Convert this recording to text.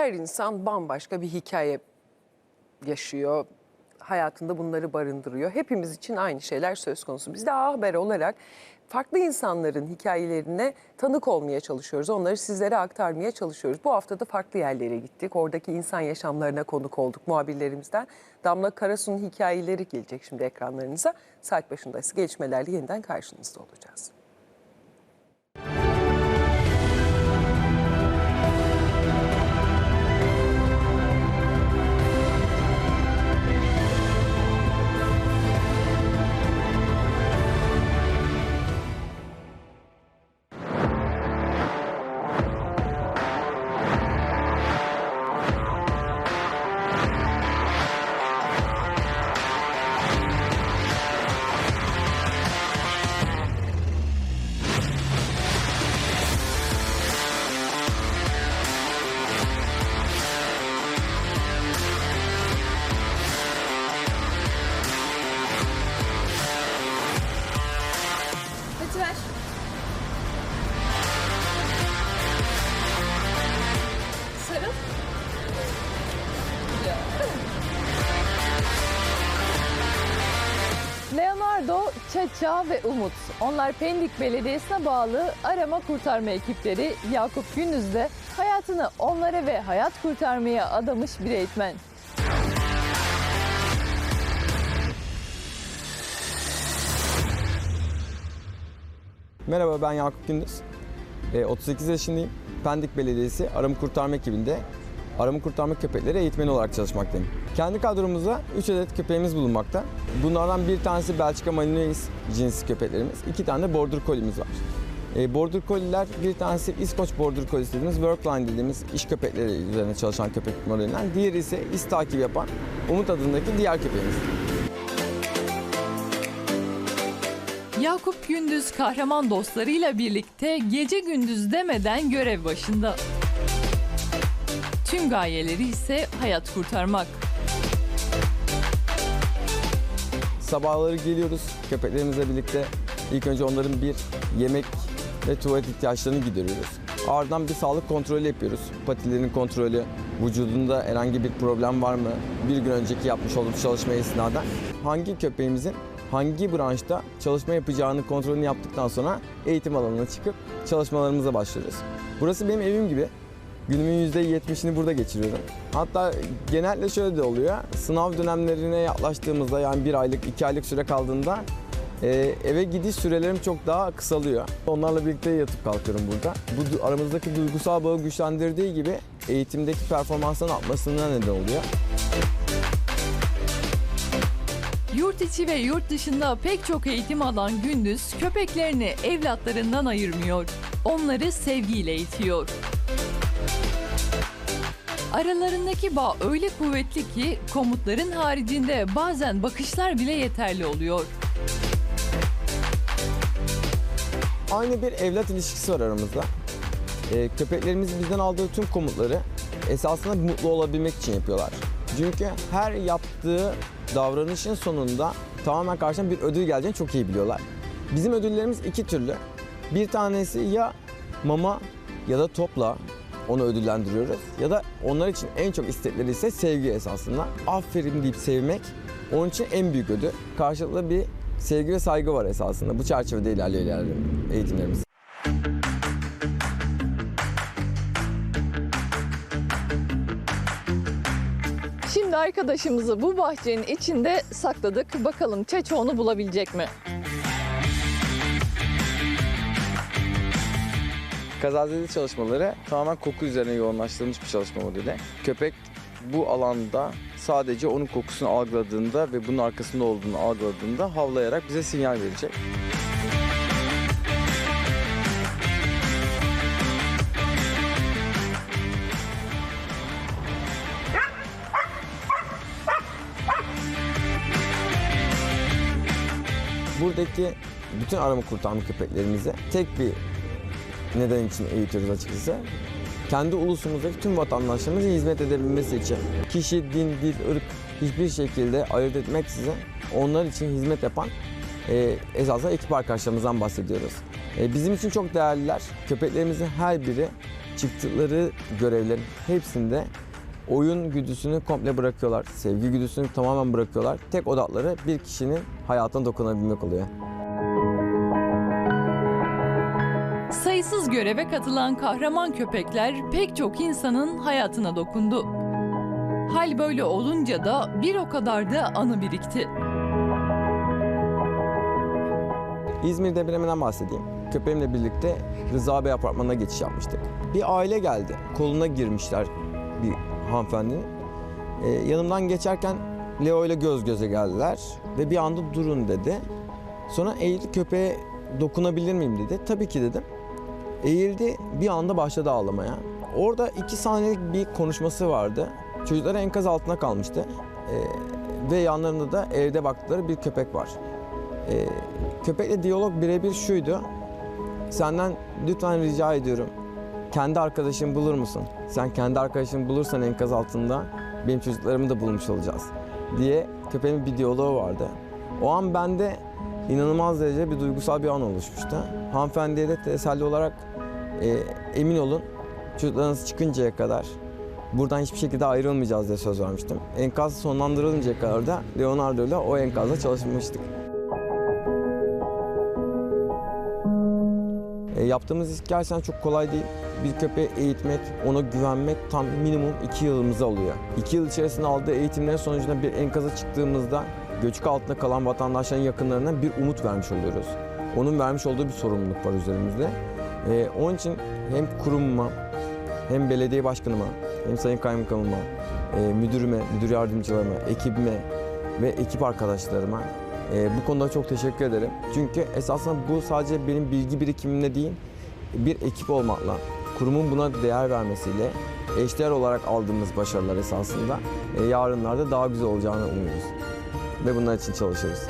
Her insan bambaşka bir hikaye yaşıyor. Hayatında bunları barındırıyor. Hepimiz için aynı şeyler söz konusu. Biz de A Haber olarak farklı insanların hikayelerine tanık olmaya çalışıyoruz. Onları sizlere aktarmaya çalışıyoruz. Bu hafta da farklı yerlere gittik. Oradaki insan yaşamlarına konuk olduk muhabirlerimizden. Damla Karasu'nun hikayeleri gelecek şimdi ekranlarınıza. Saat başında gelişmelerle yeniden karşınızda olacağız. Hadi ver. Sarıl. Leonardo, Çaça ve Umut. Onlar Pendik Belediyesi'ne bağlı arama kurtarma ekipleri Yakup Gündüz de hayatını onlara ve hayat kurtarmaya adamış bir eğitmen. Merhaba ben Yakup Gündüz. Ee, 38 yaşındayım. Pendik Belediyesi Arama Kurtarma ekibinde arama kurtarma köpekleri eğitmeni olarak çalışmaktayım. Kendi kadromuzda 3 adet köpeğimiz bulunmakta. Bunlardan bir tanesi Belçika Malinois cinsi köpeklerimiz. iki tane de Border Collie'miz var. Ee, Border Collie'ler bir tanesi İskoç Border Collie dediğimiz Workline dediğimiz iş köpekleri üzerine çalışan köpek modelinden. Diğeri ise iz takibi yapan Umut adındaki diğer köpeğimiz. Yakup Gündüz kahraman dostlarıyla birlikte gece gündüz demeden görev başında. Tüm gayeleri ise hayat kurtarmak. Sabahları geliyoruz köpeklerimizle birlikte. İlk önce onların bir yemek ve tuvalet ihtiyaçlarını gideriyoruz. Ardından bir sağlık kontrolü yapıyoruz. Patilerinin kontrolü, vücudunda herhangi bir problem var mı? Bir gün önceki yapmış olduğumuz çalışma esnaden hangi köpeğimizin hangi branşta çalışma yapacağını kontrolünü yaptıktan sonra eğitim alanına çıkıp çalışmalarımıza başlıyoruz. Burası benim evim gibi. Günümün %70'ini burada geçiriyorum. Hatta genelde şöyle de oluyor. Sınav dönemlerine yaklaştığımızda yani bir aylık, iki aylık süre kaldığında e, eve gidiş sürelerim çok daha kısalıyor. Onlarla birlikte yatıp kalkıyorum burada. Bu aramızdaki duygusal bağı güçlendirdiği gibi eğitimdeki performansların artmasına neden oluyor. Yurt içi ve yurt dışında pek çok eğitim alan Gündüz köpeklerini evlatlarından ayırmıyor. Onları sevgiyle eğitiyor. Aralarındaki bağ öyle kuvvetli ki komutların haricinde bazen bakışlar bile yeterli oluyor. Aynı bir evlat ilişkisi var aramızda. Ee, köpeklerimiz bizden aldığı tüm komutları esasında mutlu olabilmek için yapıyorlar. Çünkü her yaptığı davranışın sonunda tamamen karşına bir ödül geleceğini çok iyi biliyorlar. Bizim ödüllerimiz iki türlü. Bir tanesi ya mama ya da topla onu ödüllendiriyoruz. Ya da onlar için en çok istekleri ise sevgi esasında. Aferin deyip sevmek onun için en büyük ödül. Karşılıklı bir sevgi ve saygı var esasında. Bu çerçevede ilerliyor ilerliyor eğitimlerimiz. Şimdi arkadaşımızı bu bahçenin içinde sakladık. Bakalım Çeço onu bulabilecek mi? Kazazeli çalışmaları tamamen koku üzerine yoğunlaştırılmış bir çalışma modeli. Köpek bu alanda sadece onun kokusunu algıladığında ve bunun arkasında olduğunu algıladığında havlayarak bize sinyal verecek. Buradaki bütün arama kurtarma köpeklerimizi tek bir neden için eğitiyoruz açıkçası. Kendi ulusumuzdaki tüm vatandaşlarımıza hizmet edebilmesi için. Kişi, din, dil, ırk hiçbir şekilde ayırt etmeksizin onlar için hizmet yapan e, esasında ekip arkadaşlarımızdan bahsediyoruz. E, bizim için çok değerliler. Köpeklerimizin her biri çıktıkları görevlerin hepsinde oyun güdüsünü komple bırakıyorlar. Sevgi güdüsünü tamamen bırakıyorlar. Tek odakları bir kişinin hayatına dokunabilmek oluyor. Sayısız göreve katılan kahraman köpekler pek çok insanın hayatına dokundu. Hal böyle olunca da bir o kadar da anı birikti. İzmir depreminden bahsedeyim. Köpeğimle birlikte Rıza Bey apartmanına geçiş yapmıştık. Bir aile geldi. Koluna girmişler bir hanımefendinin. Ee, yanımdan geçerken Leo ile göz göze geldiler ve bir anda durun dedi. Sonra eğildi köpeğe dokunabilir miyim dedi. Tabii ki dedim. Eğildi bir anda başladı ağlamaya. Orada iki saniyelik bir konuşması vardı. Çocuklar enkaz altına kalmıştı. Ee, ve yanlarında da evde baktıkları bir köpek var. Ee, köpekle diyalog birebir şuydu. Senden lütfen rica ediyorum. Kendi arkadaşını bulur musun? Sen kendi arkadaşını bulursan enkaz altında benim çocuklarımı da bulmuş olacağız diye köpeğin bir diyaloğu vardı. O an bende inanılmaz derece bir duygusal bir an oluşmuştu. Hanımefendiye de teselli olarak e, emin olun çocuklarınız çıkıncaya kadar buradan hiçbir şekilde ayrılmayacağız diye söz vermiştim. Enkaz sonlandırılıncaya kadar da Leonardo ile o enkazda çalışmıştık. E, yaptığımız iş gerçekten çok kolay değil. Bir köpeği eğitmek, ona güvenmek tam minimum iki yılımızı alıyor. İki yıl içerisinde aldığı eğitimlerin sonucunda bir enkaza çıktığımızda göçük altında kalan vatandaşların yakınlarına bir umut vermiş oluyoruz. Onun vermiş olduğu bir sorumluluk var üzerimizde. E, onun için hem kurumuma, hem belediye başkanıma, hem sayın kaymakamıma, e, müdürüme, müdür yardımcılarıma, ekibime ve ekip arkadaşlarıma e, bu konuda çok teşekkür ederim. Çünkü esasında bu sadece benim bilgi birikimimle değil, bir ekip olmakla, kurumun buna değer vermesiyle eşdeğer olarak aldığımız başarılar esasında e, yarınlarda daha güzel olacağını umuyoruz. Ve bunlar için çalışırız.